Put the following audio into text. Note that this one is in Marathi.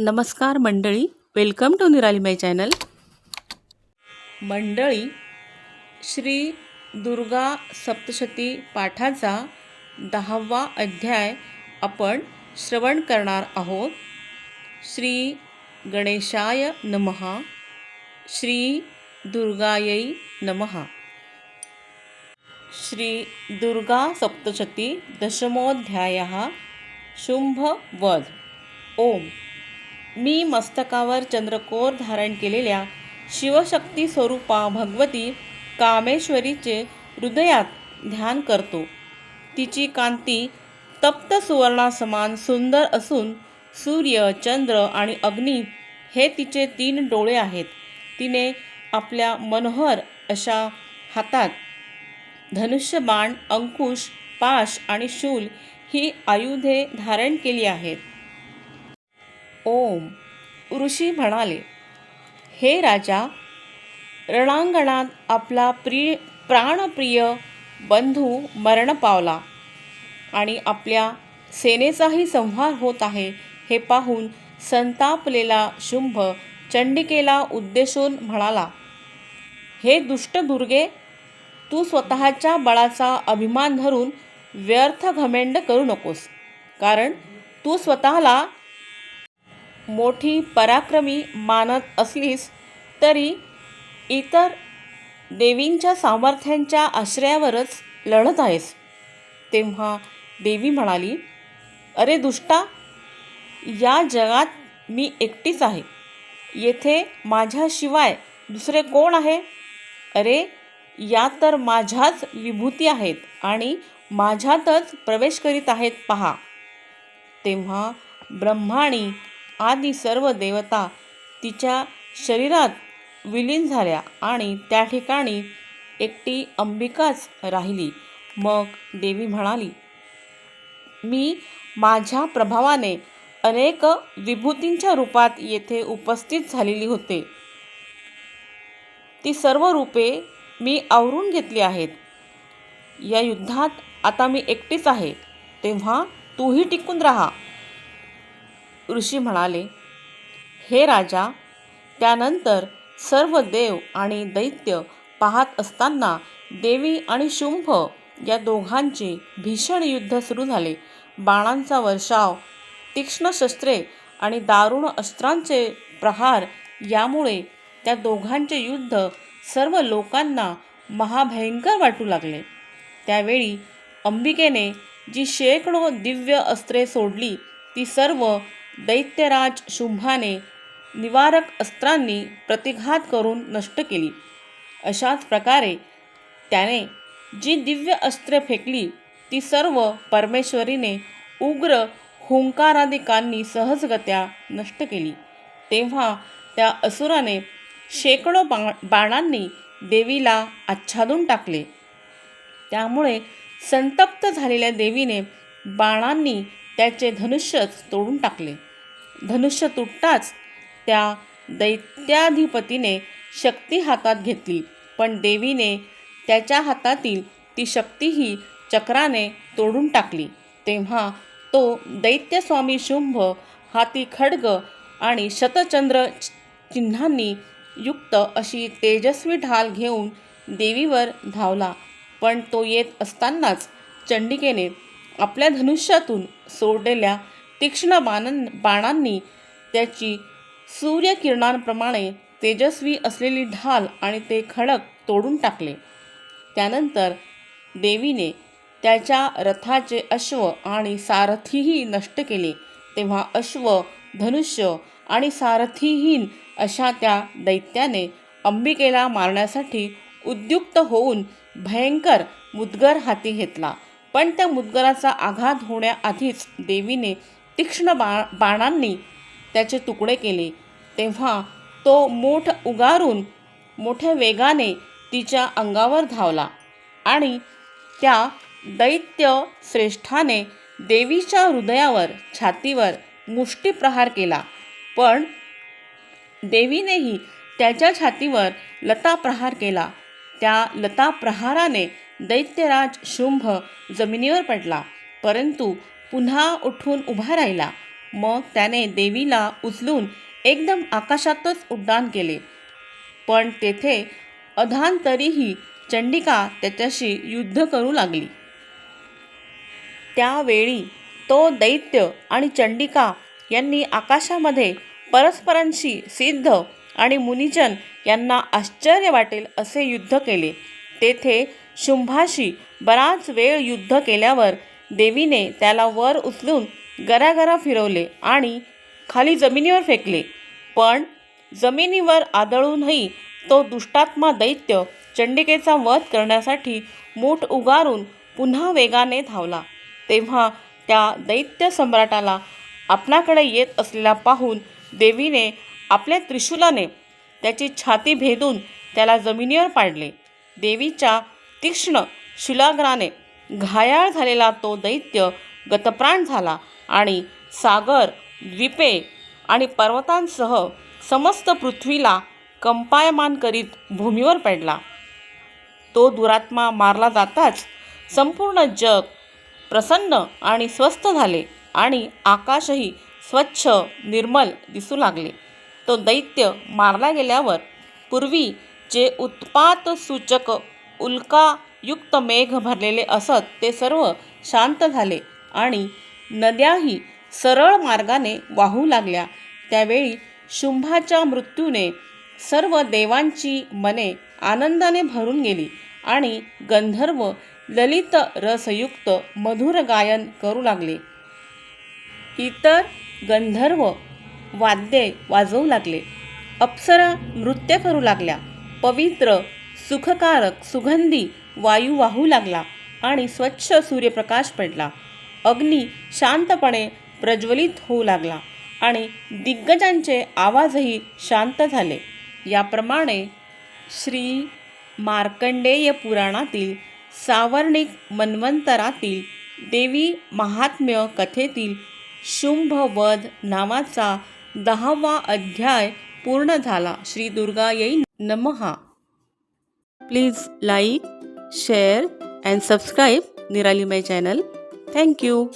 नमस्कार मंडळी वेलकम टू निराली माय चॅनल मंडळी श्री दुर्गा सप्तशती पाठाचा दहावा अध्याय आपण श्रवण करणार आहोत. श्री गणेशाय नमः श्री दुर्गायै नमः. श्री दुर्गा सप्तशती दशमोऽध्यायः शुंभवध. ओम. मी मस्तकावर चंद्रकोर धारण केलेल्या शिवशक्ती स्वरूपा भगवती कामेश्वरीचे हृदयात ध्यान करतो. तिची कांती तप्त सुवर्णासमान सुंदर असून सूर्य चंद्र आणि अग्नी हे तिचे तीन डोळे आहेत. तिने आपल्या मनोहर अशा हातात धनुष्यबाण अंकुश पाश आणि शूल ही आयुधे धारण केली आहेत. ओम. ऋषी म्हणाले हे राजा रणांगणात आपला प्रिय प्राणप्रिय बंधू मरण पावला आणि आपल्या सेनेचाही संहार होत आहे हे पाहून संतापलेला शुंभ चंडिकेला उद्देशून म्हणाला हे दुष्ट दुर्गे तू स्वतःच्या बळाचा अभिमान धरून व्यर्थ घमेंड करू नकोस कारण तू स्वतःला मोठी पराक्रमी मानत असलीस तरी इतर देवींच्या सामर्थ्यांच्या आश्रयावरच लढत आहेस. तेव्हा देवी म्हणाली अरे दुष्टा या जगात मी एकटीच आहे. येथे माझ्याशिवाय दुसरे कोण आहे? अरे या तर माझ्याच विभूती आहेत आणि माझ्यातच प्रवेश करीत आहेत. पहा. तेव्हा ब्रह्माणी आदी सर्व देवता तिच्या शरीरात विलीन झाल्या आणि त्या ठिकाणी एकटी अंबिकाच राहिली. मग देवी म्हणाली मी माझ्या प्रभावाने अनेक विभूतींच्या रूपात येथे उपस्थित झालेली होते. ती सर्व रूपे मी आवरून घेतली आहेत. या युद्धात आता मी एकटीच आहे. तेव्हा तूही टिकून राहा. ऋषी म्हणाले हे राजा त्यानंतर सर्व देव आणि दैत्य पाहत असताना देवी आणि शुंभ या दोघांचे भीषण युद्ध सुरू झाले. बाणांचा वर्षाव तीक्ष्ण शस्त्रे आणि दारुण अस्त्रांचे प्रहार यामुळे त्या दोघांचे युद्ध सर्व लोकांना महाभयंकर वाटू लागले. त्यावेळी अंबिकेने जी शेकडो दिव्य अस्त्रे सोडली ती सर्व दैत्यराज शुंभाने निवारक अस्त्रांनी प्रतिघात करून नष्ट केली. अशाच प्रकारे त्याने जी दिव्य अस्त्रे फेकली ती सर्व परमेश्वरीने उग्र हुंकारादिकांनी सहजगत्या नष्ट केली. तेव्हा त्या असुराने शेकडो बा बाणांनी देवीला आच्छादून टाकले. त्यामुळे संतप्त झालेल्या देवीने बाणांनी त्याचे धनुष्यच तोडून टाकले. धनुष्य तुटताच त्या दैत्याधिपतीने शक्ती हातात घेतली. पण देवीने त्याच्या हातातील ती शक्तीही चक्राने तोडून टाकली. तेव्हा तो दैत्यस्वामी शुंभ हाती खड्ग आणि शतचंद्र चिन्हांनी युक्त अशी तेजस्वी ढाल घेऊन देवीवर धावला. पण तो येत असतानाच चंडिकेने आपल्या धनुष्यातून सोडलेल्या तीक्ष्ण बाणन बाणांनी त्याची सूर्यकिरणांप्रमाणे तेजस्वी असलेली ढाल आणि ते खडक तोडून टाकले. त्यानंतर देवीने त्याच्या रथाचे अश्व आणि सारथीही नष्ट केले. तेव्हा अश्व धनुष्य आणि सारथीहीन अशा त्या दैत्याने अंबिकेला मारण्यासाठी उद्युक्त होऊन भयंकर मुदगर हाती घेतला. पण त्या मुदगराचा आघात होण्याआधीच देवीने तीक्ष्ण बा बाणांनी त्याचे तुकडे केले. तेव्हा तो मोठ उगारून मोठ्या वेगाने तिच्या अंगावर धावला आणि त्या दैत्य श्रेष्ठाने देवीच्या हृदयावर छातीवर मुष्टीप्रहार केला. पण देवीनेही त्याच्या छातीवर लताप्रहार केला. त्या लताप्रहाराने दैत्यराज शुंभ जमिनीवर पडला. परंतु पुन्हा उठून उभा राहिला. मग त्याने देवीला उचलून एकदम आकाशातच उड्डाण केले. पण तेथे अधान तरीही चंडिका त्याच्याशी युद्ध करू लागली. त्यावेळी तो दैत्य आणि चंडिका यांनी आकाशामध्ये परस्परांशी सिद्ध आणि मुनिजन यांना आश्चर्य वाटेल असे युद्ध केले. तेथे शुंभाशी बराच वेळ युद्ध केल्यावर देवीने त्याला वर उचलून गरागरा फिरवले आणि खाली जमिनीवर फेकले. पण जमिनीवर आदळूनही तो दुष्टात्मा दैत्य चंडिकेचा वध करण्यासाठी मूठ उगारून पुन्हा वेगाने धावला. तेव्हा त्या दैत्य सम्राटाला आपणाकडे येत असलेला पाहून देवीने आपल्या त्रिशूलाने त्याची छाती भेदून त्याला जमिनीवर पाडले. देवीच्या तीक्ष्ण शिलाग्राने घायाळ झालेला तो दैत्य गतप्राण झाला आणि सागर द्वीपे आणि पर्वतांसह समस्त पृथ्वीला कंपायमान करीत भूमीवर पडला. तो दुरात्मा मारला जाताच संपूर्ण जग प्रसन्न आणि स्वस्थ झाले आणि आकाशही स्वच्छ निर्मल दिसू लागले. तो दैत्य मारला गेल्यावर पूर्वी जे उत्पात सूचक युक्त मेघ भरलेले असत ते सर्व शांत झाले आणि नद्याही सरळ मार्गाने वाहू लागल्या. त्यावेळी शुंभाच्या मृत्यूने सर्व देवांची मने आनंदाने भरून गेली आणि गंधर्व ललित रसयुक्त मधुर गायन करू लागले. इतर गंधर्व वाद्ये वाजवू लागले. अप्सरा नृत्य करू लागल्या. पवित्र सुखकारक सुगंधी वायू वाहू लागला आणि स्वच्छ सूर्यप्रकाश पडला. अग्नी शांतपणे प्रज्वलित होऊ लागला आणि दिग्गजांचे आवाजही शांत झाले. याप्रमाणे श्री मार्कंडेय पुराणातील सावर्णिक मन्वंतरातील देवी महात्म्य कथेतील शुंभवध नावाचा दहावा अध्याय पूर्ण झाला. श्री दुर्गा येई नमहा please like share and subscribe Nirali my channel. Thank you.